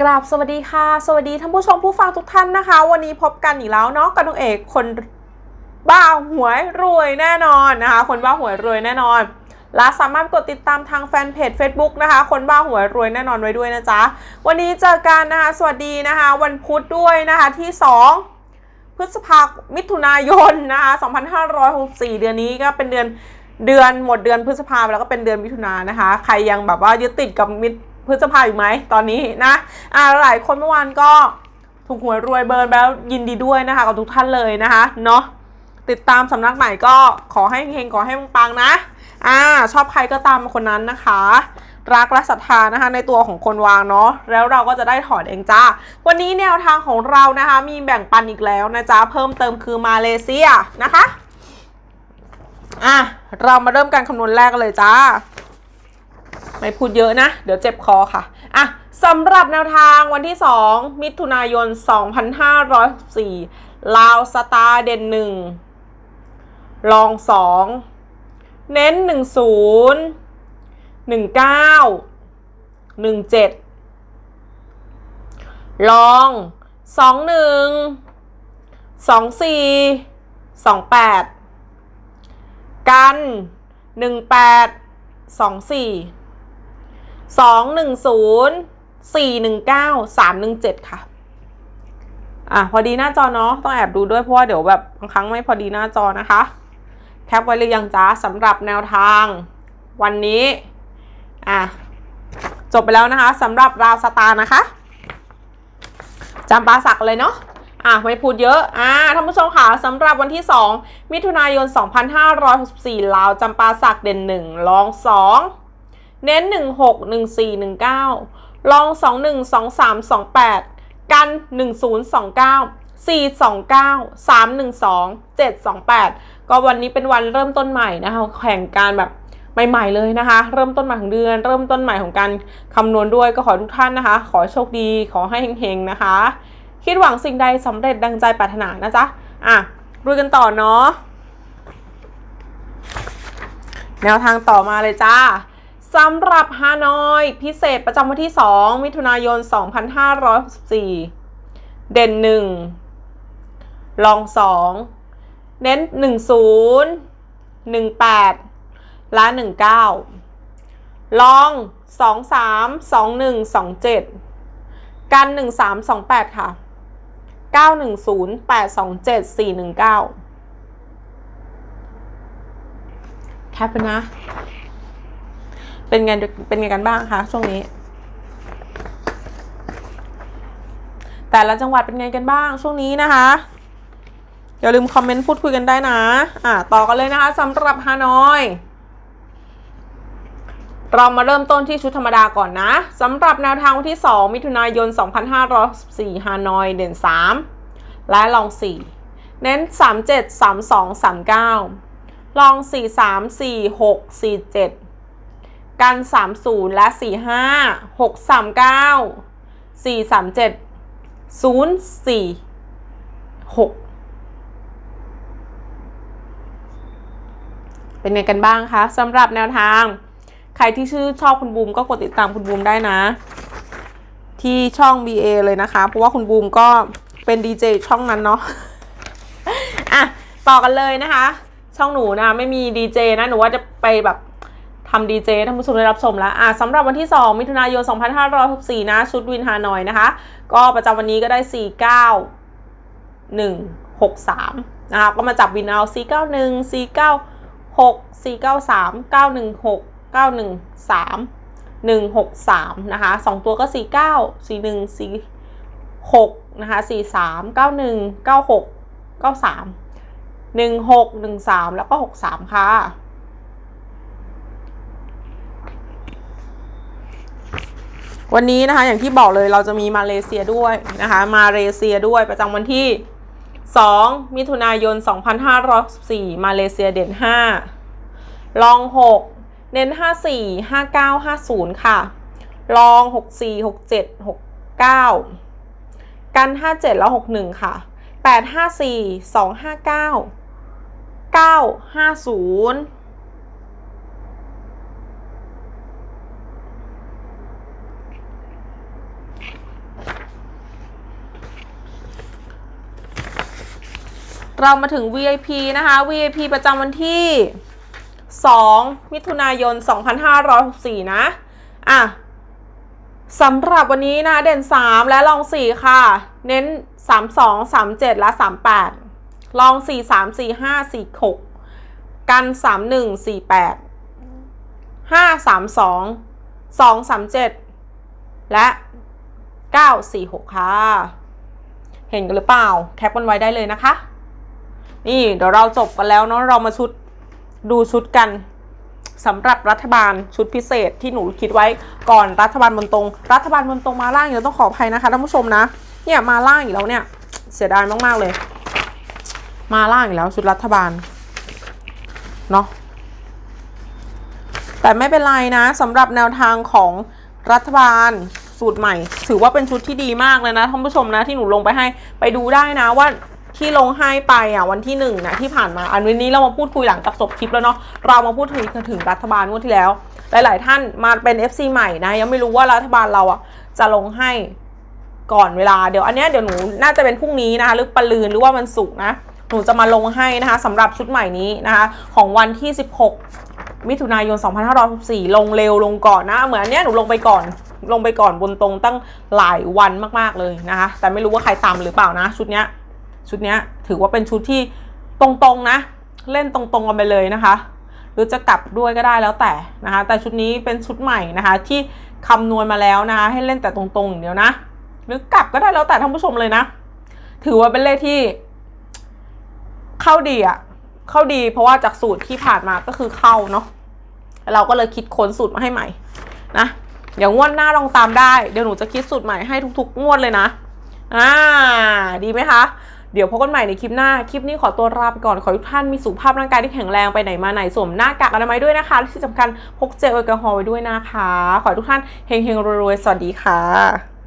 กราบสวัสดีค่ะ สวัสดีท่านผู้ชมผู้ฟังทุกท่านนะคะ วันนี้พบกันอีกแล้วเนาะกับน้องเอกคนบ้าหวยรวยแน่นอนนะคะ คนบ้าหวยรวยแน่นอน และสามารถกดติดตามทางแฟนเพจ Facebook นะคะ คนบ้าหวยรวยแน่นอนไว้ด้วยนะจ๊ะ วันนี้เจอกันนะคะ สวัสดีนะคะ วันพุธด้วยนะคะที่ 2 พฤษภาคมมิถุนายนนะคะ2564 เดือนนี้ก็เป็นเดือนเดือนหมดเดือนพฤษภาแล้วก็เป็นเดือนมิถุนายนนะคะ ใครยังแบบว่ายึดติดกับมิ พฤษภาอยู่ไหมตอนนี้นะอ่าหลายคนเมื่อวานก็ถูกหวยรวยเบิร์นแล้วยินดีด้วยนะคะกับทุกท่านเลยนะคะเนาะติดตามสำนักไหนก็ขอให้เฮงขอให้ปังๆนะอ่าชอบใครก็ตามคนนั้นนะคะ รักและศรัทธานะคะในตัวของคนวางเนาะแล้วเราก็จะได้ถอนเองจ้า วันนี้แนวทางของเรานะคะ มีแบ่งปันอีกแล้วนะจ๊ะเพิ่มเติมคือมาเลเซียนะคะอะเรามาเริ่มการคำนวณแรกกันเลยจ้า ไม่พูดเยอะนะ เดี๋ยวเจ็บคอค่ะ อะสำหรับแนวทางวันที่ 2 มิถุนายน 2564ลาวสตาร์เด่น1ลอง2เน้น10 19 17ลอง21 24 28กัน18 24สอง หนึ่งศูนย์สี่หนึ่งเก้าสามหนึ่งเจ็ดค่ะ อะพอดีหน้าจอเนาะต้องแอบดูด้วยเพราะว่าเดี๋ยวแบบบางครั้งไม่พอดีหน้าจอนะคะ แคปไว้หรือยังจ้าสำหรับแนวทางวันนี้ อะ จบไปแล้วนะคะสำหรับราวสตาร์นะคะจำปาสักเลยเนาะอะไม่พูดเยอะอะท่านผู้ชมค่ะสำหรับวันที่ 2 มิถุนายน 2564ลาวจำปาสักเด่น 1 รอง 2 เน้น 16 14 19 ลอง 21 23 28 กัน 1029 429 312 728 ก็วันนี้เป็นวันเริ่มต้นใหม่นะคะแข่งการแบบใหม่ๆเลยนะคะ เริ่มต้นใหม่ของเดือน เริ่มต้นใหม่ของการคำนวณด้วยก็ขอทุกท่านนะคะ ขอโชคดีขอให้เฮงๆนะคะ คิดหวังสิ่งใดสำเร็จดังใจปรารถนานะจ๊ะอะดูกันต่อเนาะแนวทางต่อมาเลยจ้า สำหรับฮานอยพิเศษประจำวันที่ 2 มิถุนายน 2564 เด่น 1 ลอง 2 เน้น 10 18 และ 19 ลอง 23 21 27 กัน 13 28 ค่ะ 910 827 419 แคปนะ เป็นไงเป็นไงกันบ้างคะช่วงนี้ แต่ละจังหวัดเป็นไงกันบ้างช่วงนี้นะคะอย่าลืมคอมเมนต์พูดคุยกันได้นะ อะต่อกันเลยนะคะสำหรับฮานอย เรามาเริ่มต้นที่ชุดธรรมดาก่อนนะสำหรับแนวทางวันที่ 2 มิถุนายน 2564ฮานอยเด่น 3 และลอง 4 เน้น 37 32 39 ลอง 43 46 47 กัน 30 และ 45 6 39 4 37 0 4 6เป็นไงกันบ้างคะสำหรับแนวทาง ใครที่ชื่อชอบคุณบูมก็กดติดตามคุณบูมได้นะ ที่ช่อง BA เลยนะคะ เพราะว่าคุณบูมก็เป็นดีเจช่องนั้นเนาะอะต่อกันเลยนะคะ ช่องหนูนะไม่มีดีเจนะหนูว่าจะไปแบบ ทำดีเจท่านผู้ชมได้รับชมแล้วอะสำหรับวันที่ 2 มิถุนายน 2564 นะชุดวินฮานอยนะคะ ก็ประจำวันนี้ก็ได้ 49 163 นะคะก็มาจับวินเอา 491 496 493 916 913 163 นะคะ 2 ตัวก็ 49 41 46 นะคะ 43 91 96 93 16 13 แล้วก็ 63 ค่ะ วันนี้นะคะ อย่างที่บอกเลยเราจะมีมาเลเซียด้วยนะคะ มาเลเซียด้วยประจำวันที่ 2 มิถุนายน 2564 มาเลเซียเด่น 5 ลอง 6 เน้น 54 59 50 ค่ะ ลอง 64 67 69 กัน 57 แล้ว 61 ค่ะ 854 259 950 เรามาถึง VIP นะคะ VIP ประจำวันที่ 2 มิถุนายน 2564 นะ อะสำหรับวันนี้นะ เด่น 3 และลอง 4 ค่ะ เน้น 32 37 และ 38 ลอง 4 3 4 5 4 6 กัน 31 48 5 3 2 2 3 7 และ 9 4 6 ค่ะ เห็นกันหรือเปล่า แคปกันไว้ได้เลยนะคะ นี่เดี๋ยวเราจบกันแล้วเนาะเรามาชุดดูชุดกันสำหรับรัฐบาลชุดพิเศษที่หนูคิดไว้ก่อนรัฐบาลบนตรง รัฐบาลบนตรงมาล่างเดี๋ยวต้องขออภัยนะคะท่านผู้ชมนะ เนี่ยมาล่างอีกแล้วเนี่ย เสียดายมากๆเลย มาล่างอีกแล้วชุดรัฐบาลเนาะแต่ไม่เป็นไรนะสำหรับแนวทางของรัฐบาลสูตรใหม่ ถือว่าเป็นชุดที่ดีมากเลยนะท่านผู้ชมนะที่หนูลงไปให้ไปดูได้นะว่า ที่ลงให้ไปอะวันที่หนึ่งนะที่ผ่านมาอันวันนี้เรามาพูดคุยหลังจากจบคลิปแล้วเนาะเรามาพูดคุยถึงรัฐบาลงวดที่แล้ว หลาย ๆ ท่านมาเป็น FC ใหม่นะยังไม่รู้ว่ารัฐบาลเราอะจะลงให้ก่อนเวลาเดี๋ยวอันเนี้ยเดี๋ยวหนูน่าจะเป็นพรุ่งนี้นะคะหรือปลืนหรือว่าวันศุกนะหนูจะมาลงให้นะคะสำหรับชุดใหม่นี้นะคะของวันที่ 16 มิถุนายน 2564 ลงเร็วลงก่อนนะ เหมือนอันเนี้ยหนูลงไปก่อน ลงไปก่อนบนตรงตั้งหลายวันมากๆเลยนะคะ แต่ไม่รู้ว่าใครตามหรือเปล่านะ ชุดเนี้ย ชุดนี้ถือว่าเป็นชุดที่ตรงๆนะ เล่นตรงๆกันไปเลยนะคะ หรือจะกลับด้วยก็ได้แล้วแต่นะคะ แต่ชุดนี้เป็นชุดใหม่นะคะ ที่คำนวณมาแล้วนะคะ ให้เล่นแต่ตรงๆอย่างเดียวนะ หรือกลับก็ได้แล้วแต่ท่านผู้ชมเลยนะ ถือว่าเป็นเลขที่เข้าดีอะเข้าดีเพราะว่าจากสูตรที่ผ่านมาก็คือเข้าเนาะเราก็เลยคิดค้นสูตรมาให้ใหม่นะเดี๋ยวงวดหน้าลองตามได้ เดี๋ยวหนูจะคิดสูตรใหม่ให้ทุกๆ งวดเลยนะ อ่า ดีไหมคะ เดี๋ยวพบกันใหม่ในคลิปหน้า คลิปนี้ขอตัวลาไปก่อน ขอทุกท่านมีสุขภาพร่างกายที่แข็งแรงไปไหนมาไหนสวมหน้ากากอนามัยด้วยนะคะที่สำคัญพกเจลแอลกอฮอล์ไว้ด้วยนะคะ ขอทุกท่านเฮงๆรวยๆ สวัสดีค่ะ